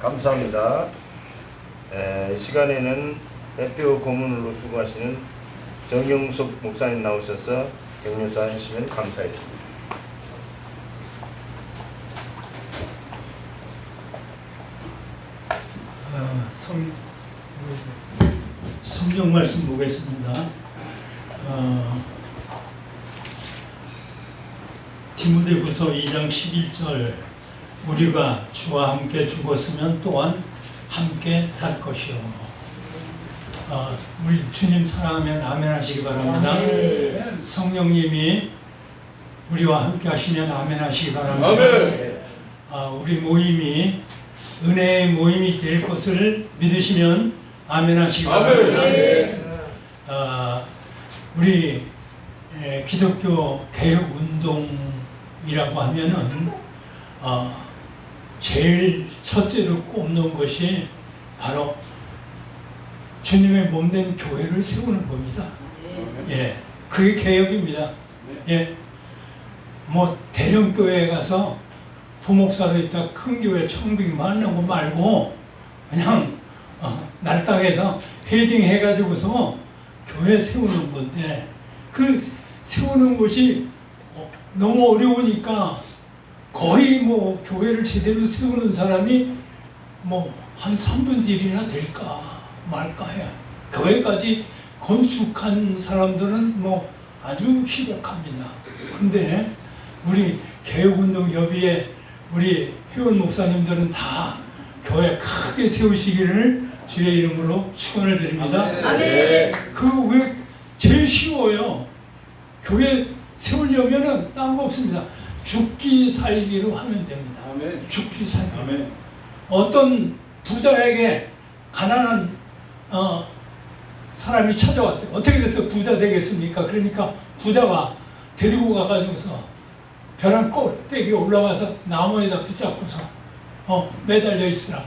감사합니다. 에, 이 시간에는 대표 고문으로 수고하시는 정영숙 목사님 나오셔서 격려사 하시면 감사했습니다. 어, 성, 성경 말씀 보겠습니다. 어, 디모데후서 2장 11절 우리가 주와 함께 죽었으면 또한 함께 살 것이요. 어, 우리 주님 사랑하면 아멘 하시기 바랍니다. 성령님이 우리와 함께 하시면 아멘 하시기 바랍니다. 아, 우리 모임이 은혜의 모임이 될 것을 믿으시면 아멘 하시기 바랍니다. 아, 우리 에, 기독교 개혁 운동이라고 하면은 어, 제일 첫째로 꼽는 것이 바로 주님의 몸된 교회를 세우는 겁니다. 예, 그게 개혁입니다. 예, 뭐 대형 교회에 가서 부목사로 있다 큰 교회 청빙 만나고 말고 그냥 어, 날땅에서 헤딩 해가지고서 교회 세우는 건데 그 세우는 것이 어, 너무 어려우니까 거의 뭐 교회를 제대로 세우는 사람이 뭐 한 3분의 1이나 될까 말까 해요. 교회까지 건축한 사람들은 뭐 아주 희박합니다. 근데 우리 개혁운동협의회 우리 회원 목사님들은 다 교회 크게 세우시기를 주의 이름으로 축원을 드립니다. 아멘. 그왜 제일 쉬워요. 교회 세우려면은 딴 거 없습니다. 죽기 살기로 하면 됩니다. 죽기 살기. 어떤 부자에게 가난한 어, 사람이 찾아왔어요. 어떻게 돼서 부자 되겠습니까? 그러니까 부자가 데리고 가가지고서 벼랑 꼭대기에 올라가서 나무에다 붙잡고서 어, 매달려 있으라.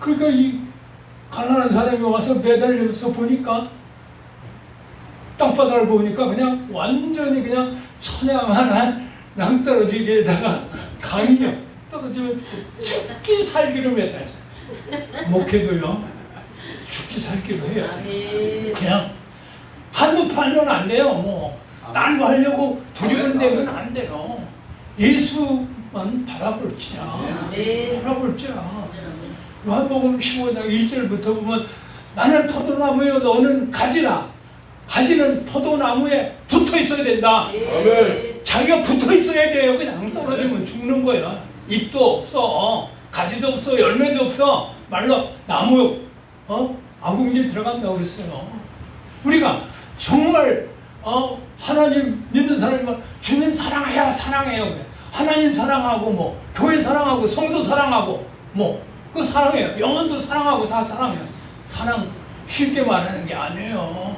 그러니까 이 가난한 사람이 와서 매달려서 보니까 땅바닥을 보니까 그냥 완전히 그냥 천양한 낭떠러지기에다가 강이요 떨어지면 죽기 살기로 매달려. 목회도요 죽기 살기로 해요. 아멘. 그냥 한두 팔면 안 돼요. 뭐 딴 거 하려고 두리번대면 안 돼요. 예수만 바라볼 지야. 아멘. 바라볼 지야. 요한복음 15장 1절부터 보면 나는 포도나무요 너는 가지라. 가지는 포도나무에 붙어 있어야 된다. 아멘. 자기가 붙어 있어야 돼요. 그냥 떨어지면 죽는 거야. 잎도 없어. 가지도 없어. 열매도 없어. 말로 나무 어? 아궁지 들어간다고 그랬어요. 우리가 정말 어? 하나님 믿는 사람이면 주님 사랑해야 사랑해요. 하나님 사랑하고 뭐 교회 사랑하고 성도 사랑하고 뭐 그 사랑해요. 영혼도 사랑하고 다 사랑해요. 사랑 쉽게 말하는 게 아니에요.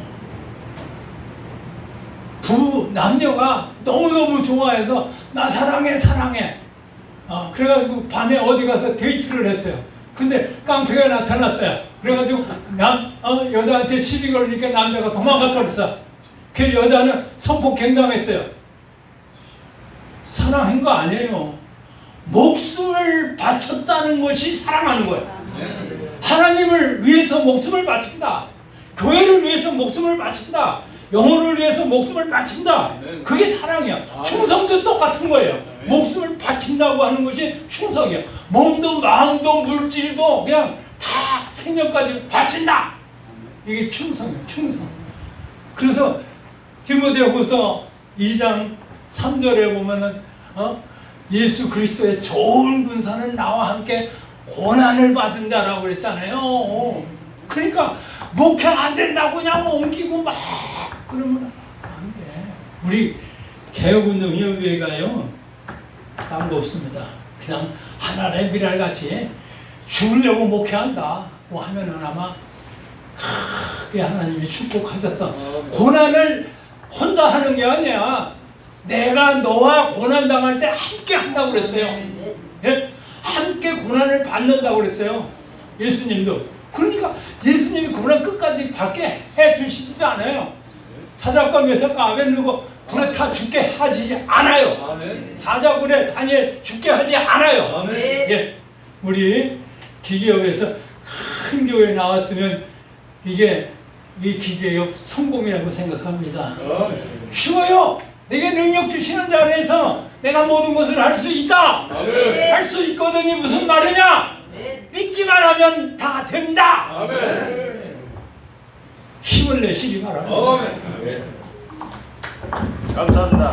부 남녀가 너무너무 좋아해서 나 사랑해 사랑해. 어, 그래가지고 밤에 어디 가서 데이트를 했어요. 근데 깡패가 나타났어요. 그래가지고 남, 어, 여자한테 시비 걸으니까 남자가 도망갈 뻔했어. 그 여자는 성폭행당했어요. 사랑한 거 아니에요. 목숨을 바쳤다는 것이 사랑하는 거예요 하나님을 위해서 목숨을 바친다. 교회를 위해서 목숨을 바친다. 영혼을 위해서 목숨을 바친다. 그게 사랑이야. 충성도 똑같은 거예요. 목숨을 바친다고 하는 것이 충성이야. 몸도 마음도 물질도 그냥 다 생명까지 바친다. 이게 충성이야. 충성. 그래서 디모데후서 2장 3절에 보면은 어? 예수 그리스도의 좋은 군사는 나와 함께 고난을 받은 자라고 그랬잖아요. 그러니까 목회 안 된다고 그냥 옮기고 막 그러면 안 돼. 우리 개혁운동협의회가요 딴 거 없습니다. 그냥 하나의 미랄 같이 죽으려고 목회한다. 뭐 하면은 아마 크게 하나님이 축복하셔서 고난을 혼자 하는 게 아니야. 내가 너와 고난 당할 때 함께 한다고 그랬어요. 예? 함께 고난을 받는다고 그랬어요. 예수님도. 그러니까 예수님이 고난 끝까지 받게 해 주시지 않아요. 사자과 메사과 아벤누고 불에 타 죽게 하지 않아요. 사자굴에 다니엘 죽게 하지 않아요. 아멘. 예, 우리 기계업에서 큰 교회 나왔으면 이게 이 기계업 성공이라고 생각합니다. 쉬워요. 내게 능력 주시는 자 안에서 내가 모든 것을 할 수 있다. 할수 있거든이 무슨 말이냐? 네. 믿기만 하면 다 된다. 아멘. 힘을 내시기 바랍니다. 아멘. 감사합니다.